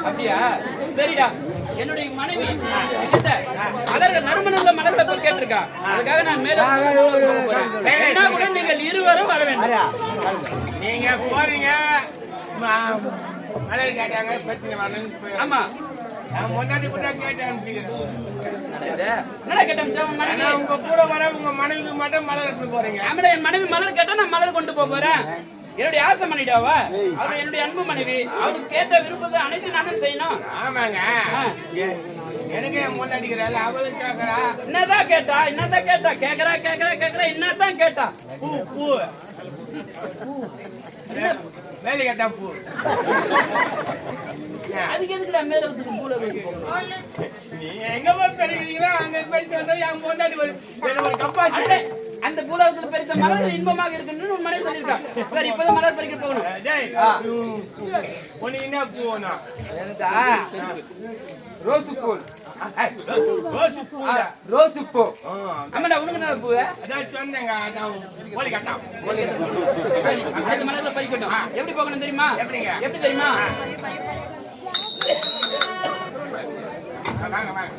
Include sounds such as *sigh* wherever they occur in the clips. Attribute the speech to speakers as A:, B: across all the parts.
A: அப்படியா? சரிடா. என்னுடைய மனைவி என்கிட்ட மலர்கள் நறுமணம் மலர்களை போய் கேட்டிருக்கா. அதுக்காக நான் மேலும் என்ன கூட நீங்கள் இருவரும் வர வேண்டும்.
B: நீங்க போறீங்க. மலர் கேட்டாங்க
A: ஆமா.
B: முன்னாடி கூட
A: கேட்டேன்
B: உங்க கூட வர உங்க மனைவிக்கு மட்டும் மலர் எடுத்துட்டு போறீங்க.
A: ஆமாடா என் மனைவி மலர் கேட்டா நான் மலர் கொண்டு போக போறேன். என்னுடைய ஆசை மனைவிடாவா? அவள் என்னுடைய அன்பு மனைவி. கேட்ட விருப்பத்தை அனைத்து நானும் செய்யணும்.
B: ஆமாங்க. எனக்கு அவளுக்கு கேட்கறா
A: என்னதான் கேட்டா? என்னதான் கேட்டா? கேக்குறா கேக்குறா கேக்குறா. என்னதான் கேட்டா?
B: பூ வேலை கேட்டா பூ.
A: அதுக்கு எதுக்குடா மேல ஒருத்தருக்கு பூல
B: நீ எங்க போய் பெருகிறீங்களோ அங்க போயிட்டு வந்தா என் முன்னாடி ஒரு ஒரு கப்பாசி.
A: அந்த பூலகத்தில் பறித்த மலர்கள் இன்பமாக இருக்குன்னு உன் மனைவி சொல்லியிருக்கா சரி இப்பதான் மலர் பறிக்க போகணும்.
B: உனக்கு என்ன பூ வேணும்
A: என்னடா? ரோசு பூ.
B: ரோஸ் பூ.
A: ரோசு பூ. ஆமாடா உனக்கு என்ன பூ?
B: அதான் சொன்னேங்க அதான்
A: மலர்ல பறிக்கட்டும். எப்படி போகணும் தெரியுமா?
B: எப்படிங்க?
A: எப்படி தெரியுமா?
B: வாங்க வாங்க.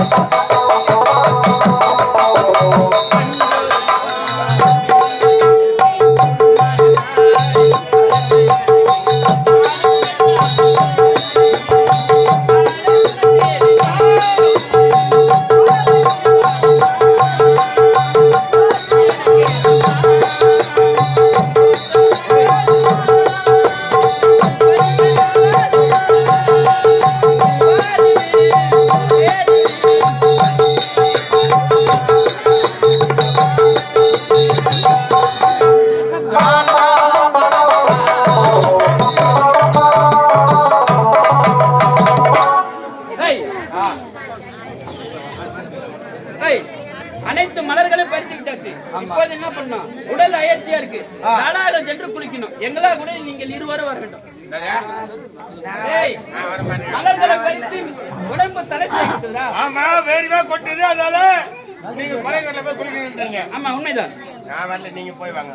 A: Thank *laughs* you. அனைத்து மலர்களும் பறித்து விட்டாச்சு. இப்போது என்ன பண்ணணும்? உடல் அயற்சியா இருக்கு. தடாகம் சென்று குளிக்கணும். எங்களா கூட நீங்கள் இருவரும் வர வேண்டும். மலர்களை பறித்து உடம்பு தலைச்சாக்கிட்டுதா
B: ஆமா வேறுவே கொட்டுது அதனால நீங்க கொலைக்கடல போய் குளிக்கணுன்றீங்க
A: ஆமா உண்மைதான்.
B: நான் வரல நீங்க போய் வாங்க.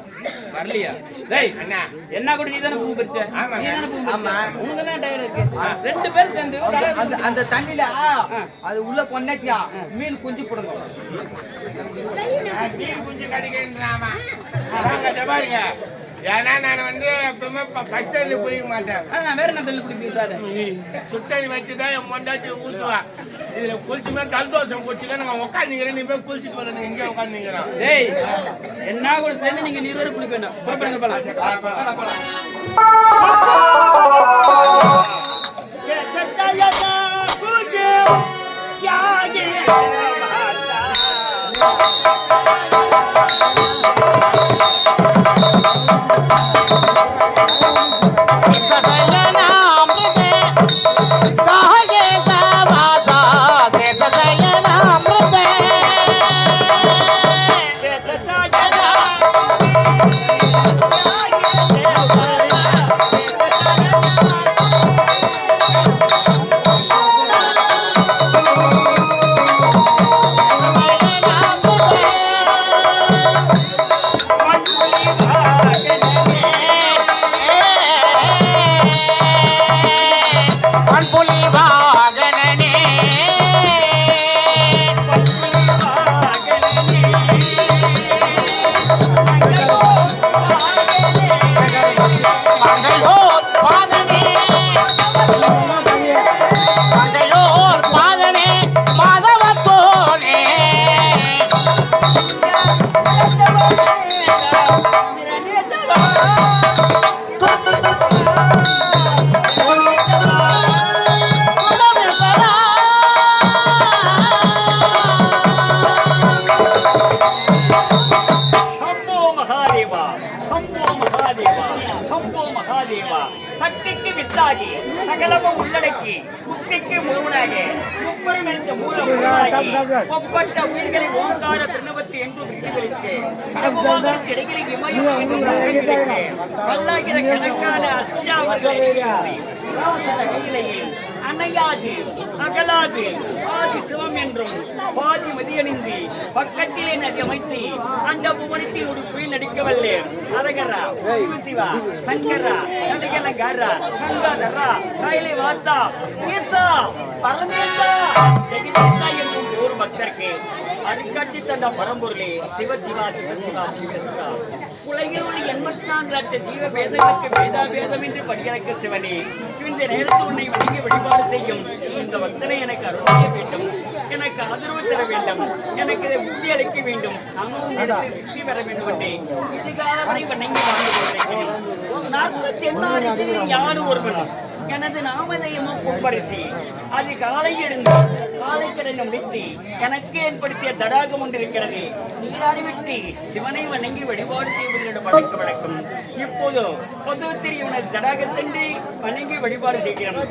A: வரலையா? டேய்
B: அண்ணா.
A: என்ன கூட நீ தானே பூ பறிச்ச?
B: ஆமாங்க.
A: நீ தானே பூ பறிச்ச? உனக்கு தான் டயர்ட் இருக்கு. ரெண்டு பேரும் சேர்ந்து
C: அந்த அந்த தண்ணியில அது உள்ள பொண்ணாச்சியா மீன் குஞ்சு போடுங்க.
B: மீன் குஞ்சு கடிக்கிறேன்றாமா நாங்க இதை பாருங்க. ஏன்னா நான் வந்து எப்பவுமே ஃபர்ஸ்ட் தண்ணி குளிக்க மாட்டேன்.
A: வேற என்ன தள்ளி குடிப்பீங்க சார்
B: சுத்தண்ணி வச்சுதான் என் பொண்டாட்டி ஊத்துவா. இதுல குளிச்சுமே தல்தோஷம் குடிச்சுக்க நாங்க உட்காந்துக்கிறேன் நீ போய் குளிச்சுட்டு வந்து எங்க உட்காந்துக்கிறோம்
A: டேய் என்ன கூட சேர்ந்து நீங்க இருவரும் குளிக்க வேண்டாம். புறப்படுங்க போலாம். போலாம், போலாம்.
D: பண்புலி
E: சக்திக்கு சகலமும் உள்ளடக்கி முக்திக்கு முழுவனாக முப்பெரும் என்ற மூல முருகனாகி ஒப்பற்ற உயிர்களை ஓங்கார பிரணவத்து என்று பிரதிபலித்து நம்புவாங்களுக்கு இடையில் இமயம் என்று பிரதிபலித்து பல்லாயிர கணக்கான அஷ்டாவர்களை கையிலேயே அணையாது அகலாது. ஆதி சிவம் என்றும் பாதி மதியணிந்து. பக்கத்திலே நதி அமைத்து. அந்த புவனத்தில் ஒரு குயில் நடிக்கவல்லே. அரகரா சிவசிவா சங்கரா சடகலங்காரா கங்காதரா கையிலே வாத்தா ஈசா பரமேசா ஜெகதீசா ஒரு பக்தருக்கு அருக்காட்சி தந்த பரம்பொருளே சிவசிவா சிவசிவா சிவசிவா. உலகில் உள்ள எண்பத்தி நான்கு லட்சம் ஜீவ வேதங்களுக்கு வேதா வேதம் என்று படிக்கிறக்க சிவனே இந்த நேரத்தில் உன்னை வணங்கி வழிபாடு செய்யும் இந்த பக்தனை எனக்கு அருள் வேண்டும். எனக்கு ஆதரவு தர வேண்டும். எனக்கு இதை உறுதி அளிக்க வேண்டும். அங்கும் வெற்றி பெற வேண்டும் என்றே இதுகால வரை வணங்கி வாழ்ந்து கொண்டிருக்கிறேன். யாரு ஒருவன். எனது நாமதயமும் பொன்பரிசி அது காலை எழுந்து காலை கடனை முடித்து. எனக்கு ஏற்படுத்திய தடாகம் ஒன்றிருக்கிறது. நீராடி விட்டு சிவனை வணங்கி வழிபாடு செய்வதற்கு வழக்க வழக்கம் இப்போது பொது திரியவனது தடாகத்தண்டி வணங்கி வழிபாடு செய்கிறோம்.